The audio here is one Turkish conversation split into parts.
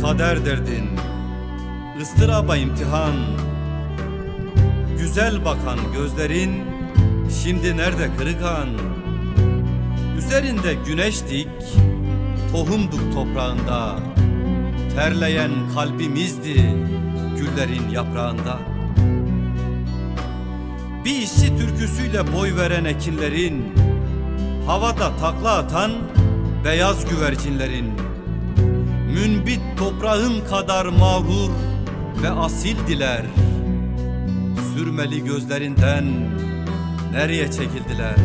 kader derdin ıstıraba imtihan. Güzel bakan gözlerin Şimdi nerede kırıkan Üzerinde güneştik Tohumduk toprağında. Terleyen kalbimizdi Güllerin yaprağında. Bir işçi türküsüyle boy veren ekinlerin Havada takla atan beyaz güvercinlerin Münbit toprağın kadar mağrur ve asil diler Sürmeli gözlerinden nereye çekildiler?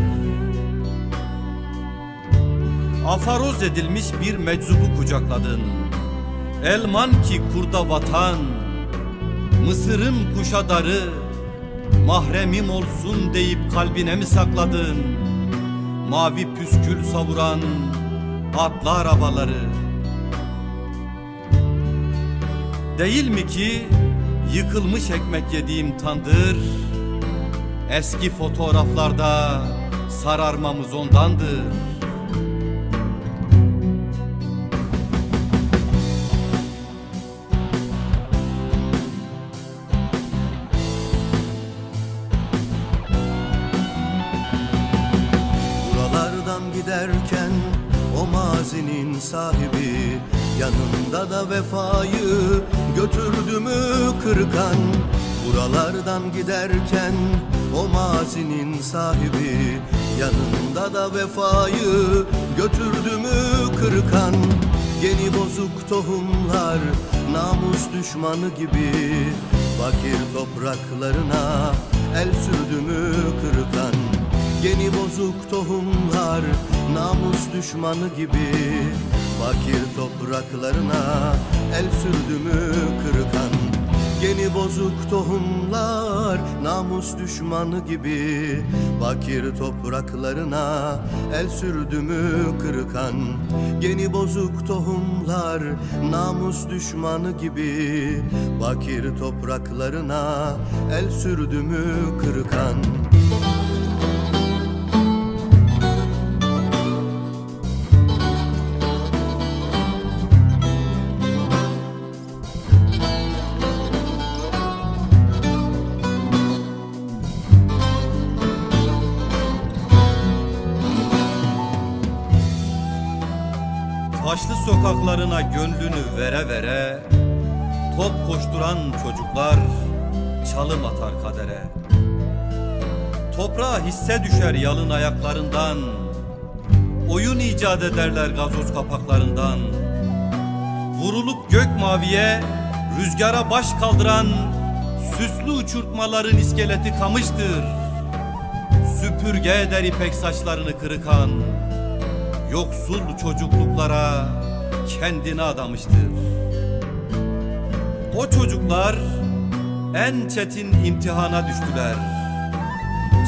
Afaroz edilmiş bir meczubu kucakladın Elman ki kurda vatan Mısır'ın kuşadarı Mahremim olsun deyip kalbine mi sakladın? Mavi püskül savuran atlı arabaları Değil mi ki yıkılmış ekmek yediğim tandır? Eski fotoğraflarda sararmamız ondandır. Buralardan giderken o mazinin sahibi Yanında da vefayı götürdü mü kırkan. Buralardan giderken o mazinin sahibi. Yanında da vefayı götürdü mü kırkan. Yeni bozuk tohumlar namus düşmanı gibi. Bakir topraklarına el sürdü mü kırkan. Yeni bozuk tohumlar namus düşmanı gibi Bakir topraklarına el sürdü mü kırkan Yeni bozuk tohumlar namus düşmanı gibi Bakir topraklarına el sürdü mü kırkan Yeni bozuk tohumlar namus düşmanı gibi Bakir topraklarına el sürdü mü kırkan Taşlı sokaklarına gönlünü vere vere Top koşturan çocuklar çalım atar kadere. Toprağa hisse düşer yalın ayaklarından Oyun icat ederler gazoz kapaklarından. Vurulup gök maviye rüzgara baş kaldıran Süslü uçurtmaların iskeleti kamıştır. Süpürge eder ipek saçlarını kırıkan yoksul çocukluklara kendini adamıştır. O çocuklar en çetin imtihana düştüler.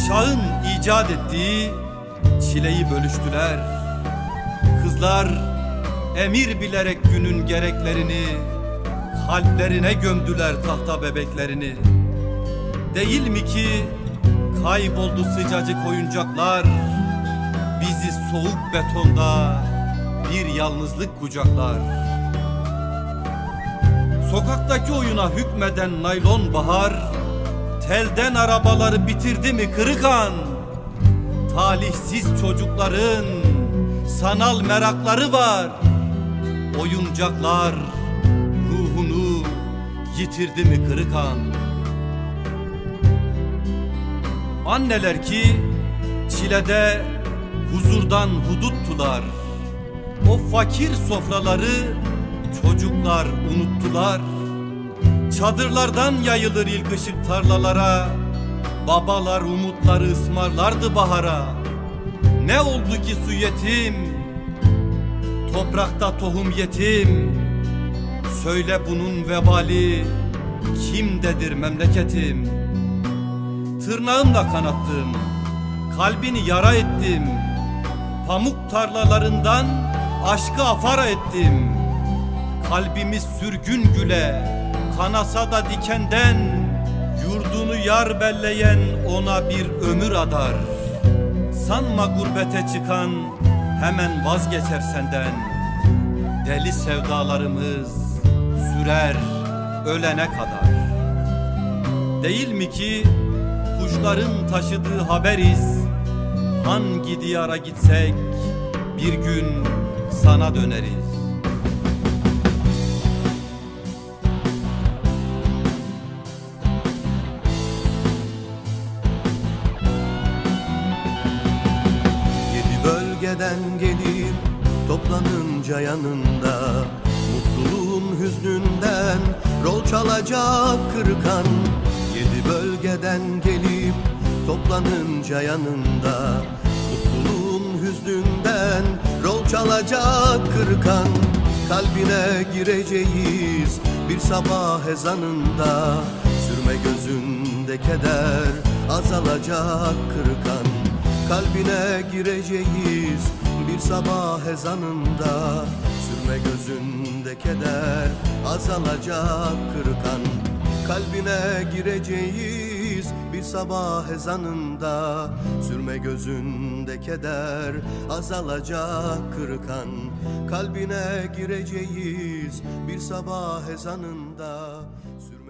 Çağın icat ettiği çileyi bölüştüler. Kızlar emir bilerek günün gereklerini kalplerine gömdüler tahta bebeklerini. Değil mi ki kayboldu sıcacık oyuncaklar? Bizi soğuk betonda bir yalnızlık kucaklar. Sokaktaki oyuna hükmeden naylon bahar, telden arabaları bitirdi mi kırıkan? Talihsiz çocukların sanal merakları var. Oyuncaklar ruhunu yitirdi mi kırıkan? Anneler ki çilede huzurdan huduttular. O fakir sofraları çocuklar unuttular. Çadırlardan yayılır ilk ışık tarlalara. Babalar umutları ısmarlardı bahara. Ne oldu ki su yetim? Toprakta tohum yetim. Söyle bunun vebali kimdedir memleketim? Tırnağımla kanattım, kalbini yara ettim. Pamuk tarlalarından aşkı afara ettim. Kalbimiz sürgün güle, kanasa da dikenden Yurdunu yar belleyen ona bir ömür adar. Sanma gurbete çıkan hemen vazgeçer senden. Deli sevdalarımız sürer ölene kadar. Değil mi ki kuşların taşıdığı haberiz Hangi diyara gitsek bir gün sana döneriz. Yedi bölgeden gelip toplanınca yanında. Mutluluğun hüznünden rol çalacak kırkan Yedi bölgeden gelip toplanınca yanında Mutluluğun hüznünden rol çalacak kırkan Kalbine gireceğiz bir sabah ezanında. Sürme gözünde keder azalacak kırkan Kalbine gireceğiz bir sabah ezanında. Sürme gözünde keder azalacak kırkan Kalbine gireceğiz bir sabah ezanında Sürme gözünde keder azalacak kırkan Kalbine gireceğiz bir sabah ezanında Sürme